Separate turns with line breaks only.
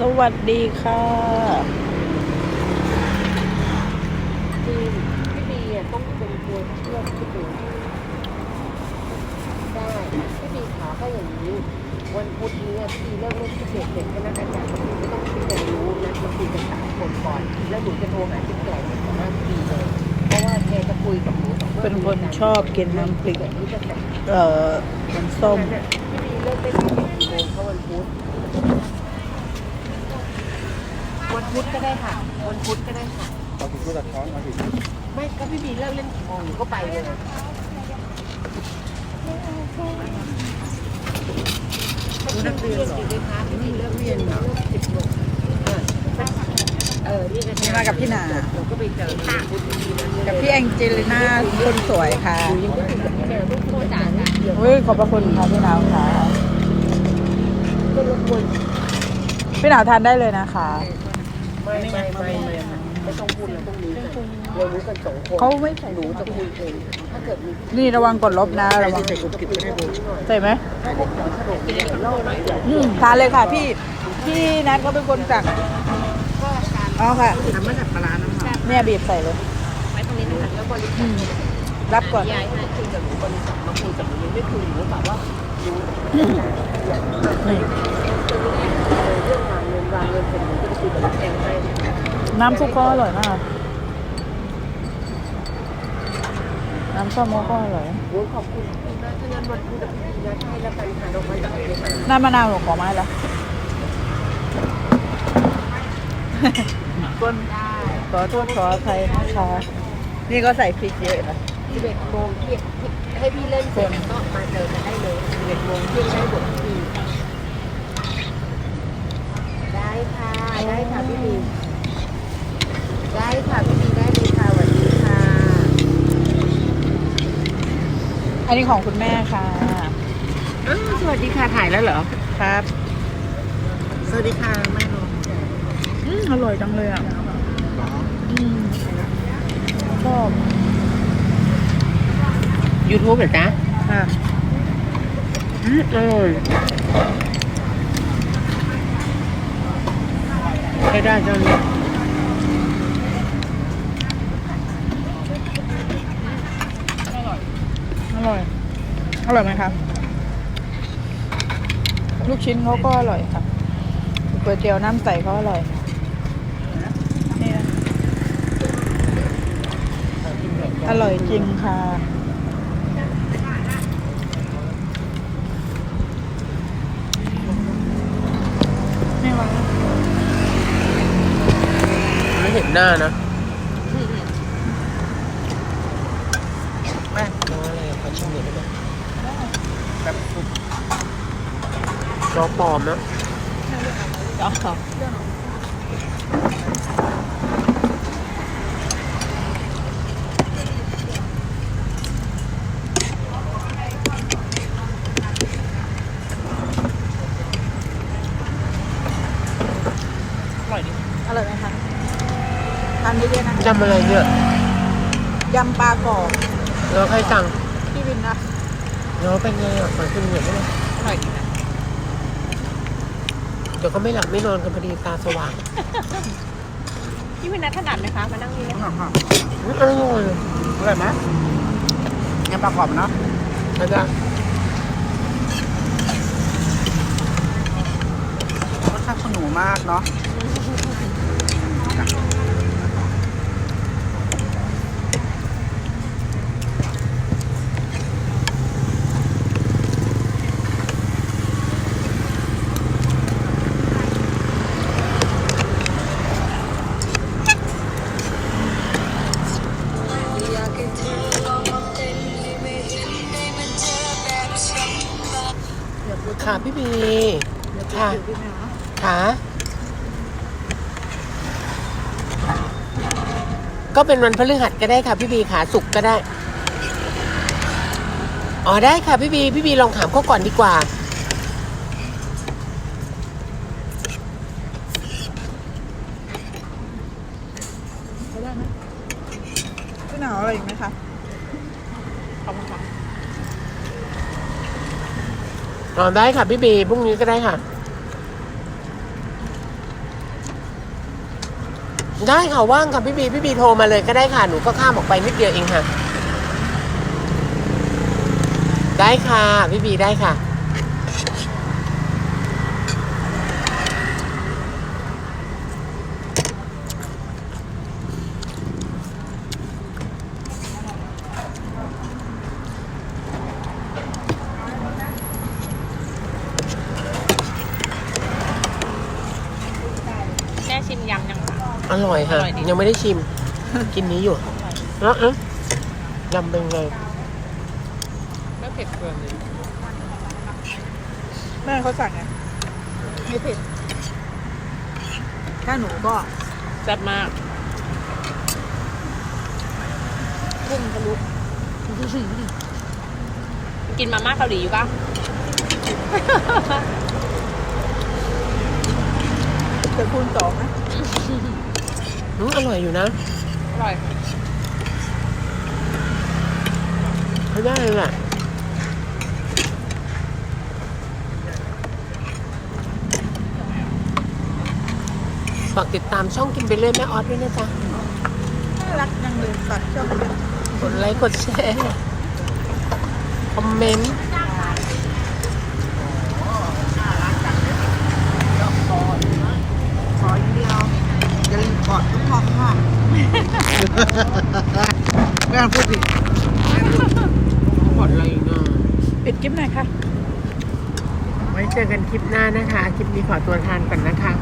สวัสดีค่ะ
จริงพี่บีอะต้องเป็นตัวเชื่อมพี่บีได้พี่บีขาก็อย่างนี้ วันพุธนี้พี่เลิกเล่นพิเศษเด็กคณะอาจารย์พี่ไม่ต้องพี่จะรู้นะมาคุยกันสามคนก่อน แล้วหนูจะโทรหาพี่แก่ในต่อหน้าพี่เลยเพราะว่าแกจะคุยกับหนูสอง
เป็นคนชอบกินน้ำพริกเอ่อน้ำส้ม
พี่บีเลิกเล่นพิเศษกี่โมงเพราะวันพุธ วันพุธก็ได้ค่ะ วันพุธก็ได้ค่ะ
เอาถึงตัวตัดท้อนเอาถึง
ไม่ก็พี่บีเลิกเล่นกี่โมงหนูก็ไปเลยนักเรียนสิเลยคะพี่เลิกเรียนเนาะสิบโมงเออนี่ก็
นี่มากับพี่หนา
เราก็ไปเจอค่ะพุทธีนะ
กับพี่แองเจลิน่าคนสวยค่ะ
หนูยังไม่ถึงกับพี่แมวลูกโคตรด่านะเดี๋ยว
เฮ้ยขอบพระคุณค่ะพี่หนาวค่ะ
ก็รบกวน
พี่หนาวทานได้เลยนะคะ
ไม่ไม่ไม่ไม่ไม่ต้องพูดเราต้องรู้เรารู้กันสองคน
เขาไม่ใส่
หนูจะคุยเองถ้าเกิดมี
นี่ระวังกดลบนะระวัง
ใส่กุบกิบให้ดู
ใส่ไหม
ถ้าพวกขอขนมเนี่ยเล่าหน่อยเดียว
อืมทานเลยค่ะพี่พี่นัทเขาเป็นคนสั่ง
ก็การ
อ๋อค่ะ
ทำมาจากปลาร้าน้ำมัน
เนี่ยบีบใส่เลย
ไว้ตรงนี้นะคะแล้วบริการ
รับก่อน
ยายให้คุยกับหนูบริษัทมาคุยกับหนูไม่คุยหนูแบบว่าหนู
นี่
เรื่องวางเงิ นวางเงินเสร็จหนูจะไปคุยกับลูกแองให้
น้ำซุปก็อร่อยมาก น้ำส้มก็อร่อย
โอ้ยขอบคุณคุณนะถ้างั้นวันพุธพี่ดีนะให้แล้วกันค่ะดอกไม้จากเอกสาร
น้ำมะนาวหนูขอไม้ละก้น
ได้
ขอโทษขออภัยนะคะนี่ก็ใส่พริกเยอะนะ
สิบเอ็ดโมงเที่ยงให้พี่เล่นเสร็จก็มาเจอกันได้เลยสิบเอ็ดโมงเที่ยงได้หมดพี่ได้ ค่ะ ได้ค่ะพี่บีได้ค่ะพี่บีได้เลยค่ะสวัสดีค่ะ
อันนี้ของคุณแม่ค่ะ
อ้าวสวัสดีค่ะถ่ายแล้วเหรอ
ครับ
สวัสดีค่ะแม่นม
อืมอร่อยจังเลยอะอืมชอบ
ยูทูบเหรอจ๊ะ
ค่ะ
อืมอร่อย ช้ได้เจ้านี้
อร่อย อร่อยไหมครับ ลูกชิ้นเขาก็อร่อยค่ะก๋วยเตี๋ยวน้ำใสเขาอร่อยอร่อยจริงค่ะ ไม่ว่า
ไม่เห็นหน้านะแม่รออะไรขอชิมหน่อยได้ไหมแบบรอปลอมนะ
อร่อยดิ อร่อยไหมคะทานเยอะๆนะ
จำอะไรเนี่ย
ยำปลากรอบ
เราใครสั่ง
พี่วินนะ
เราเป็นไงอะขอชิมหน่อยได้ไหม
อร่อยดีนะ
เดี๋ยวก็ไม่หลับไม่นอนกันพอดีตาสว่าง
พี่วินัทถนัดไหมคะมานั่งนี่
อืมอร่อย
อร่อยไหมยำปลากรอบเนาะ
อาจารย์
รสชาติขนูมากเนาะ
ค่ะพี่บีค่ะค่ะก็เป็นวันพฤหัสก็ได้ค่ะพี่บีขาสุกร์ก็ได้ อ๋อได้ค่ะพี่บีพี่บีลองถามเขาก่อนดีกว่า
เขาได้ไหมพี่หนาวอะไรอีกไหมคะ
ขอบคุณค่ะ
อ๋อได้ค่ะพี่บีพรุ่งนี้ก็ได้ค่ะ
ได้ค่ะว่างค่ะพี่บีพี่บีโทรมาเลยก็ได้ค่ะหนูก็ข้ามออกไปนิดเดียวเองค่ะ ได้ค่ะพี่บีได้
ค่ะ
อร่อยค่ะ
อร่อยดี
ยังไม่ได้ชิม กินนี้อยู่แล้วเอ๊ะยำเป็นไง
ไม่เผ็ดเกินเลย
แม่เขาสั่งไงไม่เผ็ดถ้าหนูก็
แซ่บมาก
พุ่งทะลุ
กินมาม่าเกาหลีอยู่ปะ
เกิดคูณสองนะ
อืมอร่อยอยู่นะ
อร่อย
เขาได้เลยแหละฝากติดตามช่องกินไปเรื่อยแม่ออสด้วยนะจ๊ะ
น่ารักจังเลยฝากช่องด้วย
กดไลค์กดแชร์คอมเมนต์
ขออย่างเดียวอย่าลืมกอดทุกทองค่ะ แม่พูดดิ
กดอะไรอีกเนาะ
ปิดคลิปหน่อยค่ะ
ไว้เจอกันคลิปหน้านะคะ คลิปนี้ขอตัวทานก่อนนะคะ